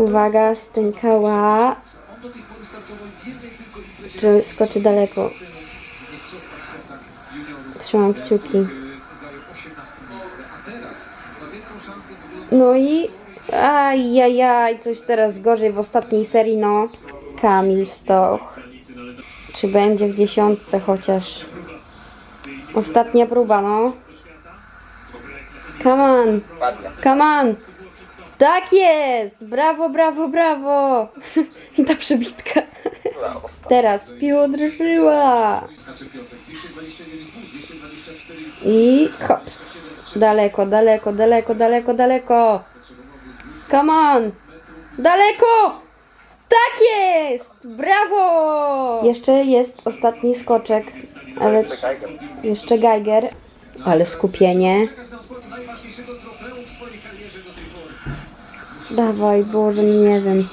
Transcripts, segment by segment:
Uwaga, stękała. Czy skoczy daleko? Trzymam kciuki. No i... Ajajaj, coś teraz gorzej w ostatniej serii, no. Kamil Stoch. Czy będzie w dziesiątce chociaż? Ostatnia próba, no. Come on. Come on. Tak jest! Brawo, brawo, brawo! I ta przebitka. Teraz piło drżyła. I hops. Daleko, daleko, daleko, daleko, daleko. Come on! Daleko! Tak jest! Brawo! Jeszcze jest ostatni skoczek, ale jeszcze Geiger. Ale skupienie. Dawaj, Boże, nie wiem.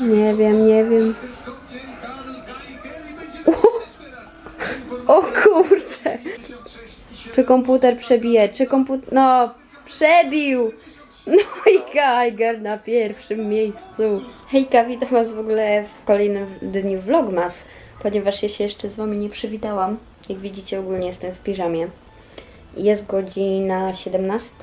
Nie wiem, nie wiem. O kurde! Czy komputer przebije? Czy komputer... No, przebił! No i Geiger na pierwszym miejscu. Hejka, witam Was w ogóle w kolejnym dniu Vlogmas, ponieważ ja się jeszcze z Wami nie przywitałam. Jak widzicie, ogólnie jestem w piżamie. Jest godzina 17,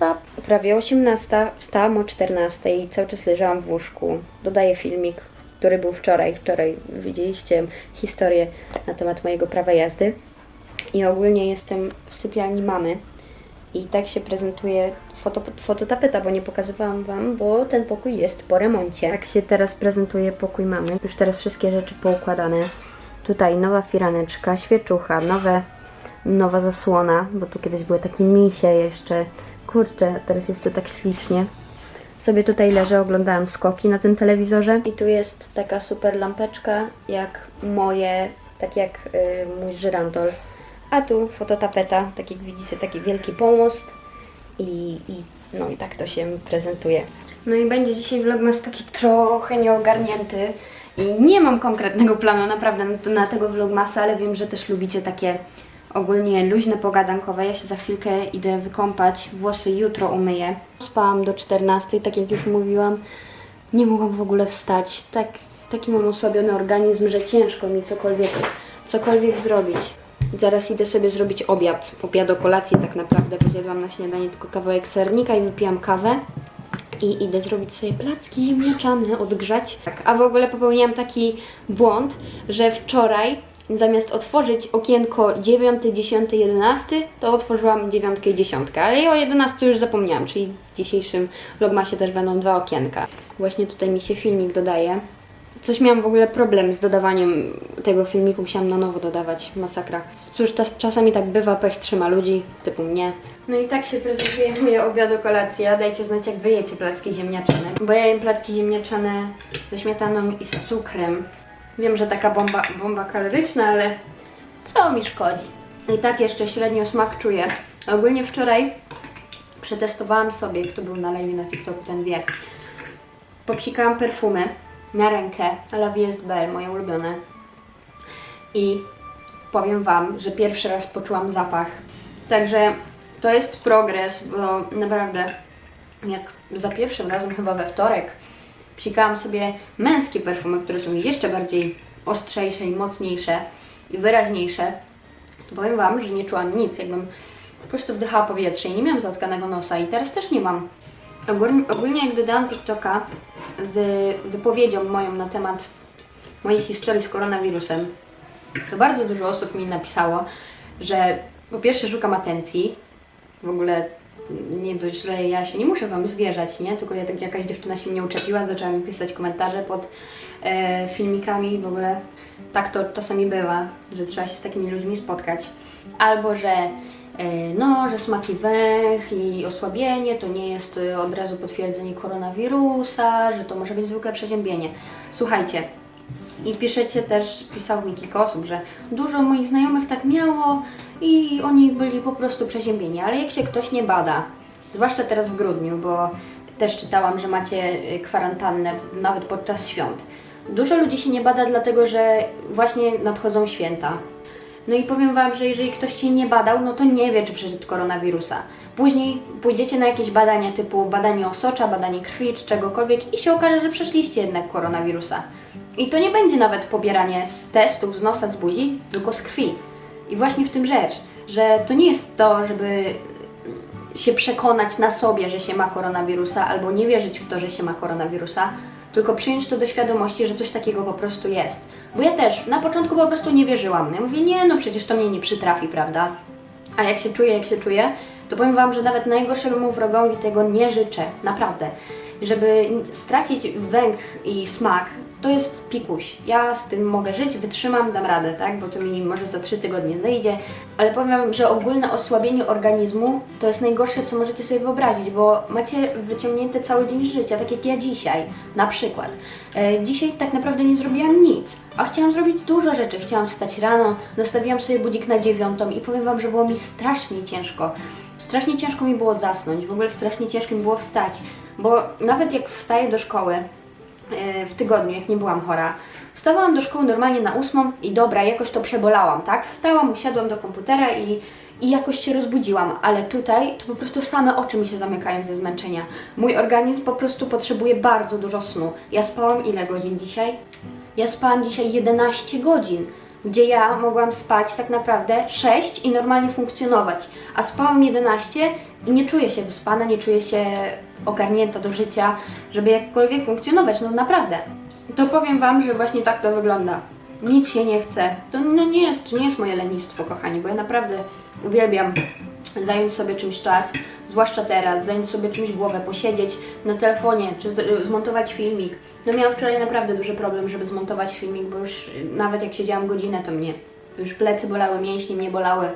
prawie 18. Wstałam o 14 i cały czas leżałam w łóżku. Dodaję filmik, który był wczoraj. Wczoraj widzieliście historię na temat mojego prawa jazdy. I ogólnie jestem w sypialni mamy. I tak się prezentuje foto, fototapeta, bo nie pokazywałam Wam, bo ten pokój jest po remoncie. Tak się teraz prezentuje pokój mamy. Już teraz wszystkie rzeczy poukładane. Tutaj nowa firaneczka, świeczucha, nowe, nowa zasłona, bo tu kiedyś były takie misie jeszcze. Kurczę, teraz jest tu tak ślicznie. Sobie tutaj leżę, oglądałam skoki na tym telewizorze. I tu jest taka super lampeczka, jak moje, tak jak y, mój żyrandol. A tu fototapeta, tak jak widzicie, taki wielki pomost. I, i no i tak to się prezentuje. No i będzie dzisiaj vlogmas taki trochę nieogarnięty. I nie mam konkretnego planu naprawdę na, na tego vlogmasa, ale wiem, że też lubicie takie ogólnie luźne pogadankowe. Ja się za chwilkę idę wykąpać, włosy jutro umyję. Spałam do 14, tak jak już mówiłam. Nie mogłam w ogóle wstać. Tak, taki mam osłabiony organizm, że ciężko mi cokolwiek, cokolwiek zrobić. Zaraz idę sobie zrobić obiad. Obiad o kolację tak naprawdę, bo zjadłam na śniadanie tylko kawałek sernika i wypiłam kawę. I idę zrobić sobie placki ziemniaczane, odgrzać. Tak, a w ogóle popełniłam taki błąd, że wczoraj zamiast otworzyć okienko 9, 10, 11, to otworzyłam 9 i 10, ale o 11 już zapomniałam, czyli w dzisiejszym vlogmasie też będą dwa okienka. Właśnie tutaj mi się filmik dodaje. Coś miałam w ogóle problem z dodawaniem tego filmiku, musiałam na nowo dodawać, masakra. Cóż, czas, czasami tak bywa, pech trzyma ludzi, typu mnie. No i tak się prezentuje moje obiad kolacja. Dajcie znać, jak wy jecie placki ziemniaczane. Bo ja jem placki ziemniaczane ze śmietaną i z cukrem. Wiem, że taka bomba, bomba kaloryczna, ale co mi szkodzi? I tak jeszcze średnio smak czuję. Ogólnie wczoraj przetestowałam sobie, kto był na live na TikToku, ten wie. Popsikałam perfumy na rękę, La Vie est Belle, moje ulubione. I powiem Wam, że pierwszy raz poczułam zapach. Także to jest progres, bo naprawdę jak za pierwszym razem chyba we wtorek psikałam sobie męskie perfumy, które są jeszcze bardziej ostrzejsze i mocniejsze i wyraźniejsze, to powiem Wam, że nie czułam nic, jakbym po prostu wdychała powietrze i nie miałam zatkanego nosa i teraz też nie mam. Ogólnie, ogólnie jak dodałam TikToka z wypowiedzią moją na temat mojej historii z koronawirusem, to bardzo dużo osób mi napisało, że po pierwsze szukam atencji, w ogóle nie dość, że ja się nie muszę Wam zwierzać, nie? Tylko ja, tak jakaś dziewczyna się mnie uczepiła, zaczęła mi pisać komentarze pod e, filmikami, w ogóle tak to czasami bywa, że trzeba się z takimi ludźmi spotkać. Albo, że e, no, że smaki węch i osłabienie to nie jest e, od razu potwierdzenie koronawirusa, że to może być zwykłe przeziębienie. Słuchajcie, i piszecie też, pisał mi kilka osób, że dużo moich znajomych tak miało i oni byli po prostu przeziębieni, ale jak się ktoś nie bada, zwłaszcza teraz w grudniu, bo też czytałam, że macie y, kwarantannę nawet podczas świąt. Dużo ludzi się nie bada, dlatego że właśnie nadchodzą święta. No i powiem Wam, że jeżeli ktoś się nie badał, no to nie wie, czy przeszedł koronawirusa. Później pójdziecie na jakieś badania typu badanie osocza, badanie krwi czy czegokolwiek i się okaże, że przeszliście jednak koronawirusa. I to nie będzie nawet pobieranie z testów, z nosa, z buzi, tylko z krwi. I właśnie w tym rzecz, że to nie jest to, żeby się przekonać na sobie, że się ma koronawirusa, albo nie wierzyć w to, że się ma koronawirusa, tylko przyjąć to do świadomości, że coś takiego po prostu jest. Bo ja też na początku po prostu nie wierzyłam. Ja mówię, nie, no przecież to mnie nie przytrafi, prawda? A jak się czuję, jak się czuję, to powiem Wam, że nawet najgorszemu wrogowi tego nie życzę, naprawdę. Żeby stracić węch i smak, to jest pikuś. Ja z tym mogę żyć, wytrzymam, dam radę, tak? Bo to mi może za trzy tygodnie zejdzie. Ale powiem że ogólne osłabienie organizmu to jest najgorsze, co możecie sobie wyobrazić, bo macie wyciągnięty cały dzień życia, tak jak ja dzisiaj, na przykład. E, dzisiaj tak naprawdę nie zrobiłam nic, a chciałam zrobić dużo rzeczy. Chciałam wstać rano, nastawiłam sobie budzik na dziewiątą i powiem Wam, że było mi strasznie ciężko. Strasznie ciężko mi było zasnąć, w ogóle strasznie ciężko mi było wstać, bo nawet jak wstaję do szkoły, w tygodniu, jak nie byłam chora. Wstawałam do szkoły normalnie na ósmą i dobra, jakoś to przebolałam, tak? Wstałam, usiadłam do komputera i, i jakoś się rozbudziłam, ale tutaj to po prostu same oczy mi się zamykają ze zmęczenia. Mój organizm po prostu potrzebuje bardzo dużo snu. Ja spałam ile godzin dzisiaj? Ja spałam dzisiaj 11 godzin, gdzie ja mogłam spać tak naprawdę 6 i normalnie funkcjonować, a spałam 11 i nie czuję się wyspana, nie czuję się ogarnięta do życia, żeby jakkolwiek funkcjonować, no naprawdę. To powiem Wam, że właśnie tak to wygląda. Nic się nie chce. To no nie, jest, nie jest moje lenistwo, kochani, bo ja naprawdę uwielbiam zająć sobie czymś czas, zwłaszcza teraz, zająć sobie czymś głowę, posiedzieć na telefonie, czy zmontować filmik. No miałam wczoraj naprawdę duży problem, żeby zmontować filmik, bo już y, nawet jak siedziałam godzinę, to mnie już plecy bolały, mięśnie mnie bolały.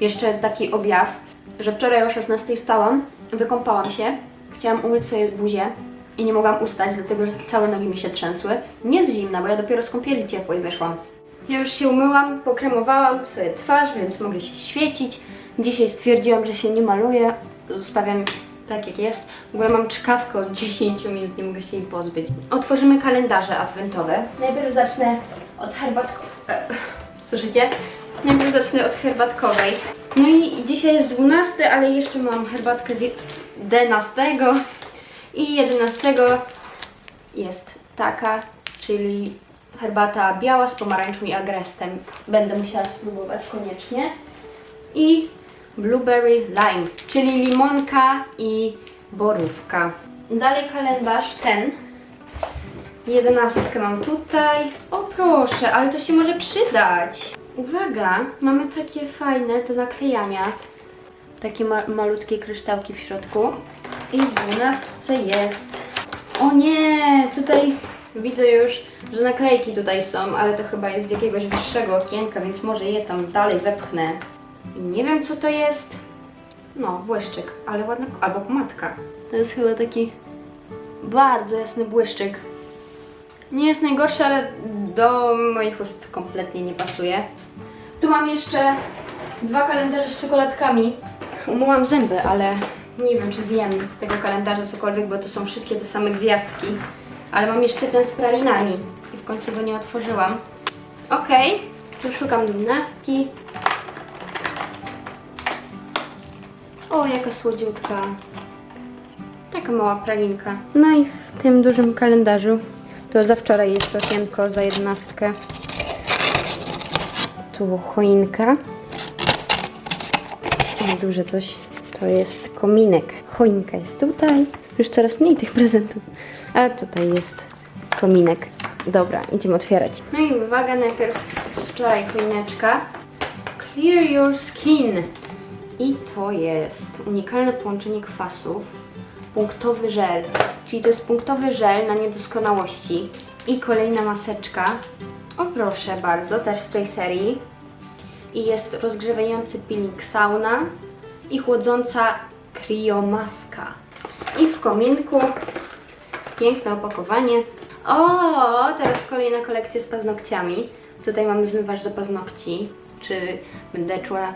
Jeszcze taki objaw, że wczoraj o 16 stałam, wykąpałam się, chciałam umyć sobie buzię i nie mogłam ustać, dlatego że całe nogi mi się trzęsły. Nie z zimna, bo ja dopiero z kąpieli ciepłej wyszłam. Ja już się umyłam, pokremowałam sobie twarz, więc mogę się świecić. Dzisiaj stwierdziłam, że się nie maluję. Zostawiam tak jak jest. W ogóle mam czkawkę od 10 minut, nie mogę się jej pozbyć. Otworzymy kalendarze adwentowe. Najpierw zacznę od herbatko... e, Słyszycie? Najpierw zacznę od herbatkowej. No i dzisiaj jest 12, ale jeszcze mam herbatkę z 11 i 11 jest taka, czyli herbata biała z pomarańczą i agrestem. Będę musiała spróbować koniecznie. I blueberry lime, czyli limonka i borówka. Dalej kalendarz ten. Jedenastkę mam tutaj. O proszę, ale to się może przydać. Uwaga, mamy takie fajne do naklejania. Takie ma malutkie kryształki w środku. I w dwunastce jest. O nie, tutaj widzę już, że naklejki tutaj są, ale to chyba jest z jakiegoś wyższego okienka, więc może je tam dalej wepchnę. I nie wiem co to jest. No, błyszczyk, ale ładna, albo pomadka. To jest chyba taki bardzo jasny błyszczyk. Nie jest najgorszy, ale do moich ust kompletnie nie pasuje. Tu mam jeszcze dwa kalendarze z czekoladkami. Umyłam zęby, ale nie wiem, czy zjem z tego kalendarza cokolwiek, bo to są wszystkie te same gwiazdki. Ale mam jeszcze ten z pralinami i w końcu go nie otworzyłam. Okej, tu szukam dwunastki. O, jaka słodziutka. Taka mała pralinka. No i w tym dużym kalendarzu to za wczoraj jest okienko za jedenastkę. Tu choinka. O, duże coś. To jest kominek. Choinka jest tutaj. Już coraz mniej tych prezentów. A tutaj jest kominek. Dobra, idziemy otwierać. No i uwaga, najpierw z wczoraj choineczka. Clear your skin. I to jest unikalne połączenie kwasów, punktowy żel, czyli to jest punktowy żel na niedoskonałości i kolejna maseczka. O proszę bardzo, też z tej serii. I jest rozgrzewający peeling sauna i chłodząca kriomaska. I w kominku piękne opakowanie. O, teraz kolejna kolekcja z paznokciami. Tutaj mamy zmywacz do paznokci. Czy będę czuła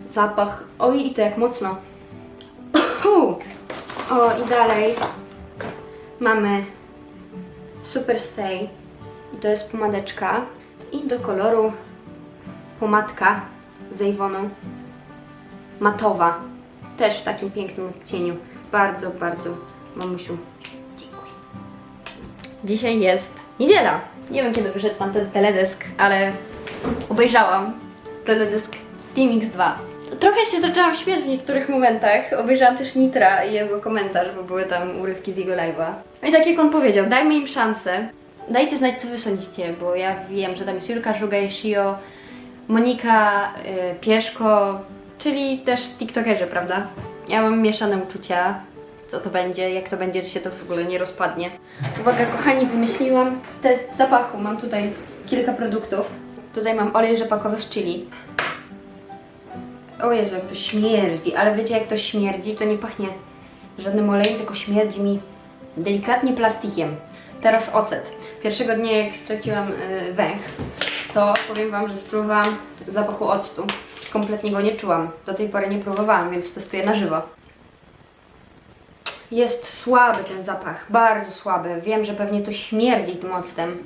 zapach. Oj, i to jak mocno. O, i dalej mamy Super Stay. I to jest pomadeczka. I do koloru pomadka z Avonu. Matowa. Też w takim pięknym odcieniu. Bardzo, bardzo, mamusiu, dziękuję. Dzisiaj jest niedziela. Nie wiem, kiedy wyszedł pan ten teledysk, ale obejrzałam teledysk Team X2. Trochę się zaczęłam śmiać w niektórych momentach. Obejrzałam też Nitra i jego komentarz, bo były tam urywki z jego live'a. No i tak jak on powiedział, dajmy im szansę. Dajcie znać, co wy sądzicie, bo ja wiem, że tam jest Julka Żuga i Shio, Monika y, Pieszko, czyli też tiktokerzy, prawda? Ja mam mieszane uczucia, co to będzie, jak to będzie, czy się to w ogóle nie rozpadnie. Uwaga, kochani, wymyśliłam test zapachu. Mam tutaj kilka produktów. Tutaj mam olej rzepakowy z chili. O Jezu, jak to śmierdzi, ale wiecie jak to śmierdzi? To nie pachnie żadnym olejem, tylko śmierdzi mi delikatnie plastikiem. Teraz ocet. Pierwszego dnia jak straciłam y, węch, to powiem Wam, że spróbowałam zapachu octu. Kompletnie go nie czułam. Do tej pory nie próbowałam, więc testuję na żywo. Jest słaby ten zapach, bardzo słaby. Wiem, że pewnie to śmierdzi tym octem.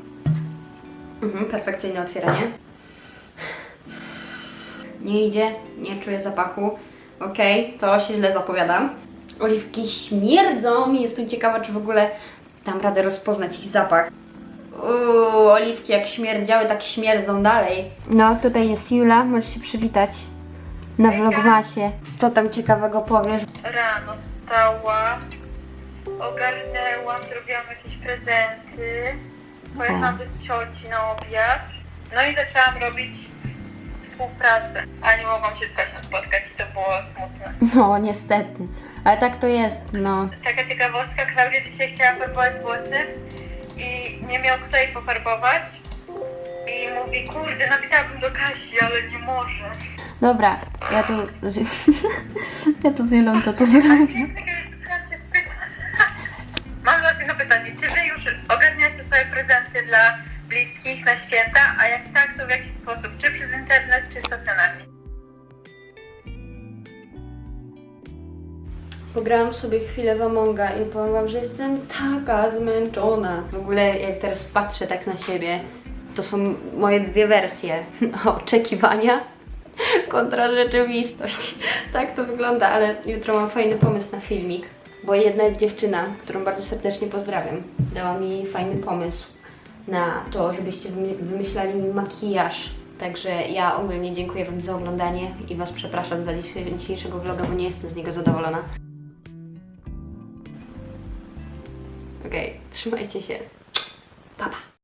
Mhm, perfekcyjne otwieranie. Nie idzie, nie czuję zapachu. Okej, to się źle zapowiadam. Oliwki śmierdzą i jestem ciekawa, czy w ogóle dam radę rozpoznać ich zapach. Uuu, oliwki jak śmierdziały, tak śmierdzą dalej. No, tutaj jest Jula, możesz się przywitać na vlogmasie. Co tam ciekawego powiesz? Rano wstałam, ogarnęłam, zrobiłam jakieś prezenty, pojechałam do cioci na obiad, no i zaczęłam robić współpracę. A nie mogłam się z Kasią spotkać i to było smutne. No, niestety. Ale tak to jest, no. Taka ciekawostka, Klaudia dzisiaj chciała farbować włosy i nie miał kto jej pofarbować. I mówi, kurde, napisałabym do Kasi, ale nie może. Dobra, ja tu... ja tu z Julą to to zrobię. Mam do Was jedno pytanie. Czy Wy już ogarniacie swoje prezenty dla bliskich na święta? A jak tak, to w jaki sposób? Czy przez internet, czy stacjonarnie? Pograłam sobie chwilę w Amonga i powiem wam, że jestem taka zmęczona. W ogóle jak teraz patrzę tak na siebie, to są moje dwie wersje. Oczekiwania kontra rzeczywistość. Tak to wygląda, ale jutro mam fajny pomysł na filmik. Bo jedna dziewczyna, którą bardzo serdecznie pozdrawiam, dała mi fajny pomysł na to, żebyście wymy- wymyślali mi makijaż. Także ja ogólnie dziękuję Wam za oglądanie i Was przepraszam za dzisiejszego vloga, bo nie jestem z niego zadowolona. Okej, trzymajcie się. Pa, pa.